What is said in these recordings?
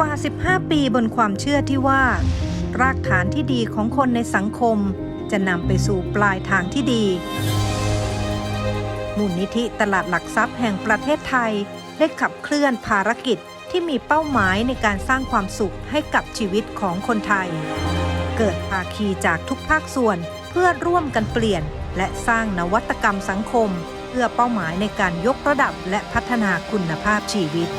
ว่า 15 ปีบนความเชื่อที่ว่า รากฐานที่ดีของคนในสังคม จะนำไปสู่ปลายทางที่ดี มูลนิธิตลาดหลักทรัพย์แห่งประเทศไทย ได้ขับเคลื่อนภารกิจที่มีเป้าหมายในการสร้างความสุขให้กับชีวิตของคนไทย เกิดภาคีจากทุกภาคส่วนเพื่อร่วมกันเปลี่ยน และสร้างนวัตกรรมสังคม เพื่อเป้าหมายในการยกระดับและพัฒนาคุณภาพชีวิต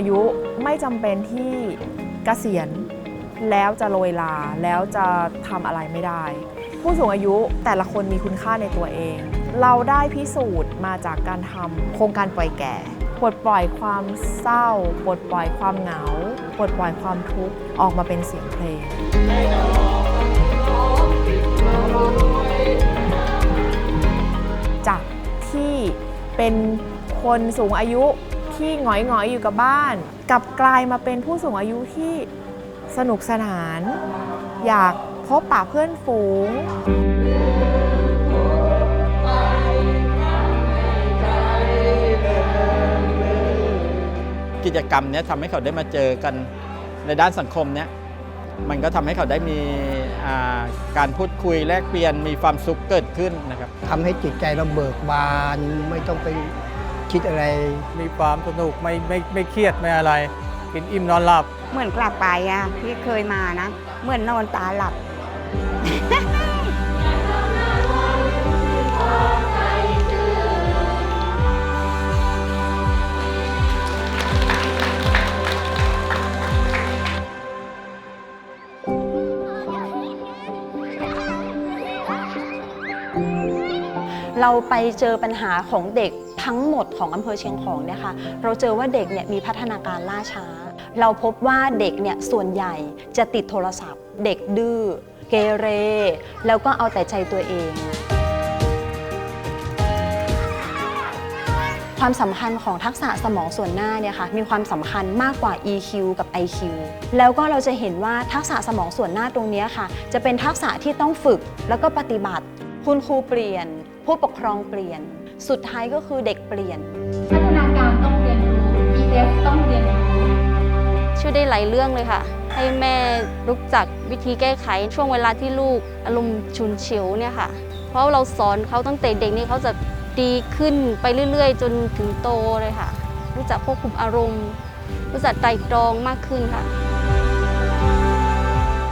อายุไม่จำเป็นที่เกษียณแล้วจะโรยลาแล้วจะทำอะไรไม่ได้ ผู้สูงอายุแต่ละคนมีคุณค่าในตัวเอง เราได้พิสูจน์มาจากการทำโครงการปล่อยแก่ปลดปล่อยความเศร้าปลดปล่อยความเหงาปลดปล่อยความทุกข์ออกมาเป็นเสียงเพลงจากที่เป็นคนสูงอายุ ที่หงอยหงอยๆอยู่กับบ้าน กลับกลายมาเป็นผู้สูงอายุที่สนุกสนาน อยากพบปะเพื่อนฝูงกิจกรรมเนี้ยทำให้เขาได้มาเจอกันในด้านสังคมเนี้ยมันก็ทำให้เขาได้มีอ่าการพูดคุยแลกเปลี่ยนมีความสุขเกิดขึ้นนะครับทำให้จิตใจเราเบิกบานไม่ต้องไป คิดอะไร มีความสนุกไม่ไม่ไม่เครียดไม่อะไร กินอิ่มนอนหลับ เหมือนกลับไปอะที่เคยมานะ เหมือนนอนตาหลับ เราไปเจอปัญหาของเด็ก ทั้งหมดของอำเภอเชียงของเนี่ยค่ะเราเจอว่าเด็กเนี่ยมีพัฒนาการล่าช้า เราพบว่าเด็กเนี่ยส่วนใหญ่จะติดโทรศัพท์ เด็กดื้อเกเร แล้วก็เอาแต่ใจตัวเอง ความสำคัญของทักษะสมองส่วนหน้าเนี่ยค่ะมีความสำคัญมากกว่า EQ กับ IQ แล้วก็เราจะเห็นว่าทักษะสมองส่วนหน้าตรงนี้ค่ะ จะเป็นทักษะที่ต้องฝึกแล้วก็ปฏิบัติ คุณครูเปลี่ยน ผู้ปกครองเปลี่ยน สุดท้ายก็คือเด็กเปลี่ยน พัฒนาการต้องเรียนรู้ EF ต้องเรียนรู้ ช่วยได้หลายเรื่องเลยค่ะ ให้แม่รู้จักวิธีแก้ไขช่วงเวลาที่ลูกอารมณ์ฉุนเฉียวเนี่ยค่ะ เพราะเราสอนเขาตั้งแต่เด็กนี่เขาจะดีขึ้นไปเรื่อยๆ จนถึงโตเลยค่ะ รู้จักควบคุมอารมณ์ รู้จักไตร่ตรองมากขึ้นค่ะ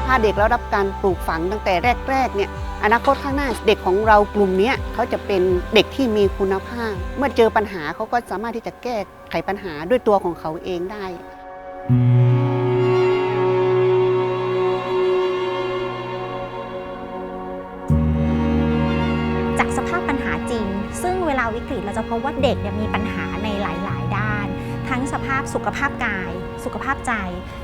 ถ้าเด็กเรารับการปลูกฝังตั้งแต่แรกๆเนี่ย อนาคตข้างหน้าเด็กของเรากลุ่มนี้เขาจะเป็นเด็กที่มีคุณภาพ เมื่อเจอปัญหาเขาก็สามารถที่จะแก้ไขปัญหาด้วยตัวของเขาเองได้ จากสภาพปัญหาจริง ซึ่งเวลาวิกฤตเราจะพบว่าเด็กเนี่ยมีปัญหาในหลายๆ ทั้งสภาพสุขภาพกาย สุขภาพใจ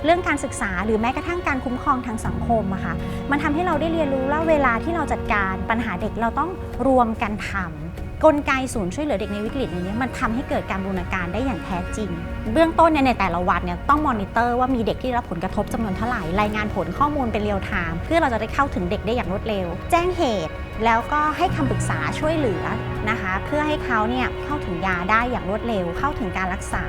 เรื่องการศึกษาหรือแม้กระทั่งการคุ้มครองทางสังคมอะค่ะมันทำให้เราได้เรียนรู้ว่าเวลาที่เราจัดการปัญหาเด็กเราต้องรวมกันทำกลไกศูนย์ช่วยเหลือเด็กในวิกฤตนี้มันทำให้เกิดการบูรณาการได้อย่างแท้จริง เบื้องต้นเนี่ยในแต่ละวันเนี่ยต้องมอนิเตอร์ว่ามีเด็กที่รับผลกระทบจำนวนเท่าไหร่รายงานผลข้อมูลเป็นเรียลไทม์เพื่อเราจะได้เข้าถึงเด็กได้อย่างรวดเร็ว แจ้งเหตุ แล้วก็ให้คำปรึกษาช่วยเหลือนะคะ เพื่อให้เขาเนี่ยเข้าถึงยาได้อย่างรวดเร็ว เข้าถึงการรักษา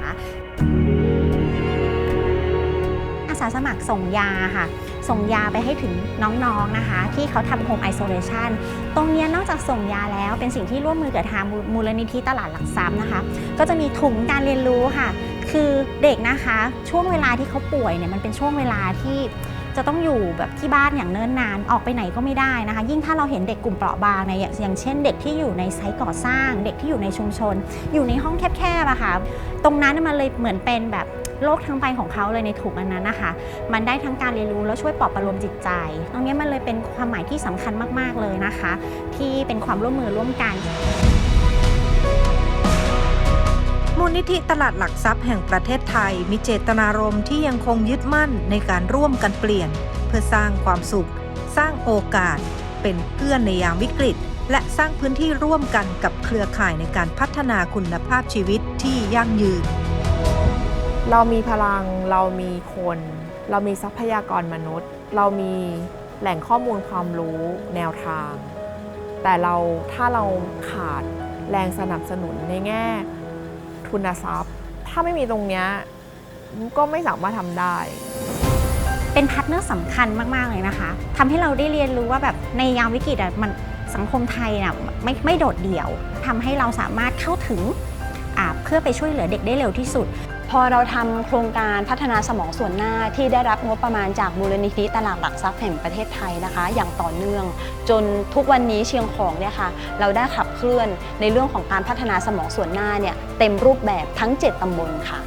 อาสาสมัครส่งยาค่ะส่งยาไปให้ถึงน้องๆนะคะ ที่เขาทำโฮมไอโซเลชันตรงนี้นอกจากส่งยาแล้วเป็นสิ่งที่ร่วมมือกับทางมูมูลนิธิตลาดหลักทรัพย์นะคะ ก็จะมีถุงการเรียนรู้ค่ะ คือเด็กนะคะช่วงเวลาที่เขาป่วยเนี่ยมันเป็นช่วงเวลาที่ จะต้องอยู่แบบที่บ้านอย่างเนิ่นนานออกไปไหนก็ไม่ได้นะคะ ยิ่งถ้าเราเห็นเด็กกลุ่มเปราะบางเนี่ยอย่างเช่น เด็กที่อยู่ในไซต์ก่อสร้าง เด็กที่อยู่ในชุมชน อยู่ในห้องแคบๆอะค่ะตรงนั้นมันเลยเหมือนเป็นแบบโลกทั้งใบของเขาเลยในถุงอันนั้นนะคะ มันได้ทั้งการเรียนรู้แล้วช่วยปลอบประโลมจิตใจ ตรงนี้มันเลยเป็นความหมายที่สำคัญมากๆเลยนะคะ ที่เป็นความร่วมมือร่วมกัน มูลนิธิตลาดหลักทรัพย์แห่งประเทศไทยมีเจตนารมณ์ที่ยังคงยึดมั่นในการร่วมกันเปลี่ยน เพื่อสร้างความสุข สร้างโอกาส เป็นเพื่อนในยามวิกฤต และสร้างพื้นที่ร่วมกันกับเครือข่ายในการพัฒนาคุณภาพชีวิตที่ยั่งยืน เรามีพลังเรามีคน เรามีทรัพยากรมนุษย์ เรามีแหล่งข้อมูลความรู้แนวทาง แต่เราถ้าเราขาดแรงสนับสนุนในแง่ ทุนทรัพย์ ถ้าไม่มีตรงเนี้ยก็ไม่สามารถทำได้ เป็นพาร์ทเนอร์สำคัญมาก ๆ เลยนะคะทำให้เราได้เรียนรู้ว่าแบบในยามวิกฤตอะมันสังคมไทยน่ะไม่ไม่โดดเดี่ยวทำให้เราสามารถเข้าถึง อาบเพื่อไปช่วยเหลือเด็กได้เร็วที่สุด พอเราทำโครงการพัฒนาสมองส่วนหน้าที่ได้รับงบประมาณจากมูลนิธิตลาดหลักทรัพย์แห่งประเทศไทยนะคะ อย่างต่อเนื่อง จนทุกวันนี้เชียงของเนี่ยค่ะเราได้ขับเคลื่อนในเรื่องของการพัฒนาสมองส่วนหน้าเนี่ยเต็มรูปแบบทั้ง 7ตำบลค่ะ